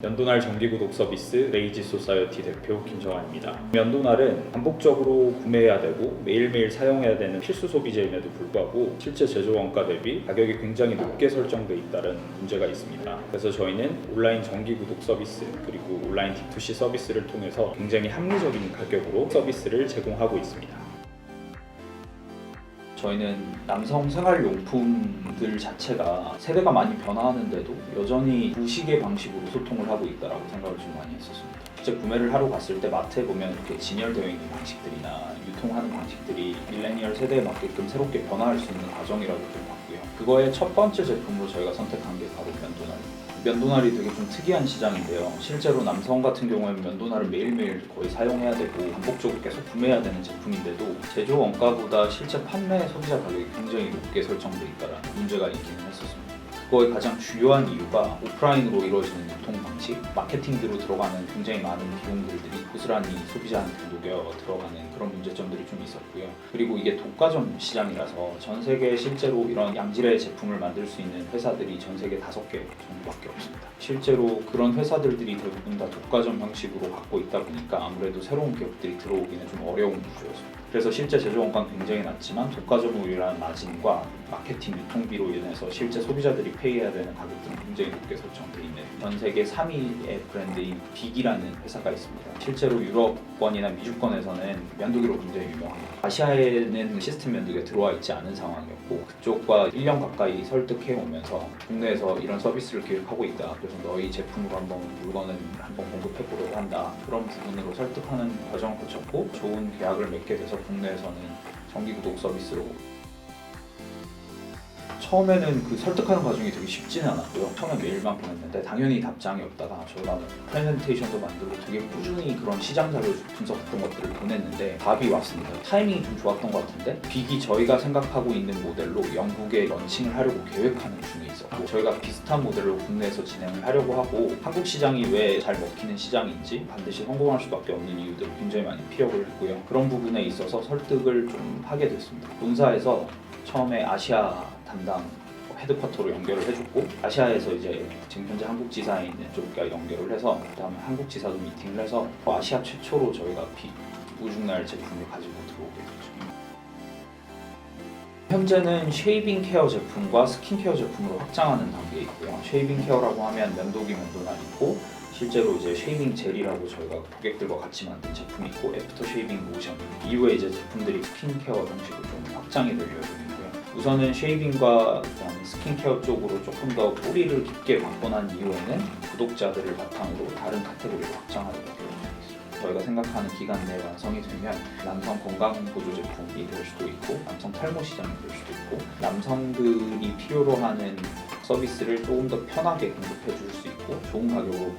면도날 정기구 독 서비스 레이지 소사이어티 대표 김정환입니다. 면도날은 반복적으로 구매해야 되고 매일매일 사용해야 되는 필수 소비재임에도 불구하고 실제 제조 원가 대비 가격이 굉장히 높게 설정돼 있다는 문제가 있습니다. 그래서 저희는 온라인 정기구 독 서비스 그리고 온라인 D2C 서비스를 통해서 굉장히 합리적인 가격으로 서비스를 제공하고 있습니다. 저희는 남성 생활용품들 자체가 세대가 많이 변화하는데도 여전히 구식의 방식으로 소통을 하고 있다라고 생각을 좀 많이 했었습니다. 실제 구매를 하러 갔을 때 마트에 보면 이렇게 진열되어 있는 방식들이나 유통하는 방식들이 밀레니얼 세대에 맞게끔 새롭게 변화할 수 있는 과정이라고 좀 봤고요. 그거의 첫 번째 제품으로 저희가 선택한 게 바로 면도날입니다. 면도날이 되게 좀 특이한 시장인데요. 실제로 남성 같은 경우에는 면도날을 매일매일 거의 사용해야 되고 반복적으로 계속 구매해야 되는 제품인데도 제조 원가보다 실제 판매 소비자 가격이 굉장히 높게 설정돼 있다는 문제가 있기는 했었습니다. 그거의 가장 주요한 이유가 오프라인으로 이루어지는 유통 방식, 마케팅으로 들어가는 굉장히 많은 비용들이 고스란히 소비자한테 녹여 들어가는 그런 문제점들이 좀 있었고요. 그리고 이게 독과점 시장이라서 전 세계에 실제로 이런 양질의 제품을 만들 수 있는 회사들이 전 세계 다섯 개 정도밖에 없습니다. 실제로 그런 회사들이 대부분 다 독과점 형식으로 갖고 있다 보니까 아무래도 새로운 기업들이 들어오기는 좀 어려운 구조였습니다. 그래서 실제 제조 원가는 굉장히 낮지만 인한 마진과 마케팅 유통비로 인해서 실제 소비자들이 페이해야 되는 가격들은 굉장히 높게 설정돼 있는 전 세계 3위의 브랜드인 빅이라는 회사가 있습니다. 실제로 유럽권이나 미주권에서는 면도기로 굉장히 유명합니다. 아시아에는 시스템 면도기가 들어와 있지 않은 상황이었고 그쪽과 1년 가까이 설득해 오면서 국내에서 이런 서비스를 기획하고 있다. 그래서 너희 제품으로 한번 물건을 한번 공급해 보려고 한다. 그런 부분으로 설득하는 과정을 거쳤고 좋은 계약을 맺게 돼서 국내에서는 정기 구독 서비스로 처음에는 그 설득하는 과정이 되게 쉽지는 않았고요. 처음에 메일만 보냈는데 당연히 답장이 없다가 저희가 프레젠테이션도 만들고 되게 꾸준히 그런 시장 자료 분석했던 것들을 보냈는데 답이 왔습니다. 타이밍이 좀 좋았던 것 같은데 빅이 저희가 생각하고 있는 모델로 영국에 런칭을 하려고 계획하는 중에 있었고 저희가 비슷한 모델로 국내에서 진행을 하려고 하고 한국 시장이 왜 잘 먹히는 시장인지 반드시 성공할 수밖에 없는 이유들을 굉장히 많이 피력을 했고요. 그런 부분에 있어서 설득을 좀 하게 됐습니다. 본사에서 처음에 아시아 담당 헤드쿼터로 연결을 해줬고 아시아에서 이제 지금 현재 한국 지사에 있는 쪽과 연결을 해서 그다음에 한국 지사도 미팅을 해서 아시아 최초로 저희가 비 우중날 제품을 가지고 들어오게 됐죠. 현재는 쉐이빙 케어 제품과 스킨케어 제품으로 확장하는 단계에 있고요. 쉐이빙 케어라고 하면 면도기 면도날 있고 실제로 이제 쉐이빙 젤이라고 저희가 고객들과 같이 만든 제품이 있고 애프터 쉐이빙 로션 이후에 이제 제품들이 스킨케어 형식으로 좀 확장이 될 예정이고요. 우선은 쉐이빙과 스킨케어 쪽으로 조금 더 뿌리를 깊게 방문한 이후에는 구독자들을 바탕으로 다른 카테고리로 확장하려고 계획하고 있습니다. 저희가 생각하는 기간 내에 완성이 되면 남성 건강 보조 제품이 될 수도 있고 남성 탈모 시장이 될 수도 있고 남성들이 필요로 하는 서비스를 조금 더 편하게 공급해 줄 수 있고 좋은 가격으로